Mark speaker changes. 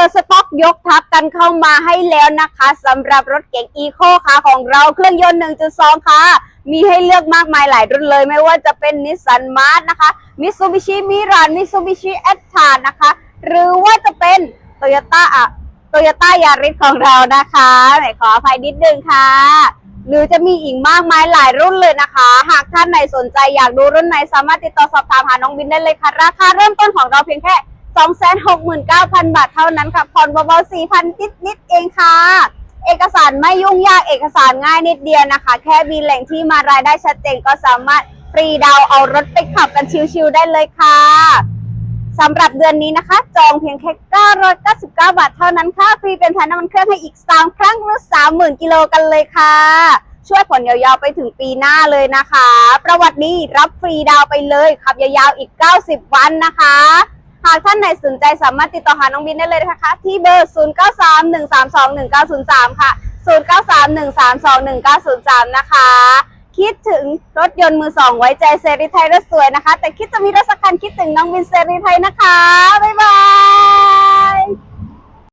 Speaker 1: ปิดสต็อกยกทับกันเข้ามาให้แล้วนะคะสำหรับรถเก๋งอีโคค่ะของเราเครื่องยนต์ 1.2 ค่ะ มีให้เลือกมากมายหลายรุ่นเลย ไม่ว่าจะเป็นนิสสันมาร์ s นะคะมิซูบิชิมิรานมิซูบิชิแอตทานะคะ หรือว่าจะเป็นโตโยต้าอะโตโยต้ายาริสของเรานะคะไหนขออภัยนิดนึงค่ะ หรือจะมีอีกมากมายหลายรุ่นเลยนะคะ หากท่านไหนสนใจอยากดูรุ่นไหนสามารถติดต่อสอบถามหาน้องบินได้เลยค่ะ ราคาเริ่มต้นของเราเพียงแค่ 269,000 บาทเท่านั้นค่ะ ผ่อนเบาๆ4,000 นิดๆเองค่ะ เอกสารไม่ยุ่งยาก เอกสารง่ายนิดเดียวนะคะ แค่มีแหล่งที่มารายได้ชัดเจนก็สามารถฟรีดาวเอารถไปขับกันชิวๆได้เลยค่ะสำหรับเดือนนี้นะคะ จองเพียงแค่999 บาทเท่านั้นค่ะ ฟรีเป็นทานน้ำมันเครื่องให้อีก 3 ครั้งหรือ 30,000 กิโลกันเลยค่ะ ช่วยผ่อนยาวๆไปถึงปีหน้าเลยนะคะ ประวัตินี้รับฟรีดาวไปเลยขับยาวๆอีก 90 วันนะคะ หากท่านไหนสนใจสามารถติดต่อหาน้องบินได้เลยนะคะ ที่เบอร์ 0931321903 ค่ะ 0931321903 นะคะ คิดถึงรถยนต์มือสองไว้ใจเซรีไทยรถสวยนะคะ แต่คิดจะมีรถสักคันคิดถึงน้องบินเซรีไทยนะคะ บ๊ายบาย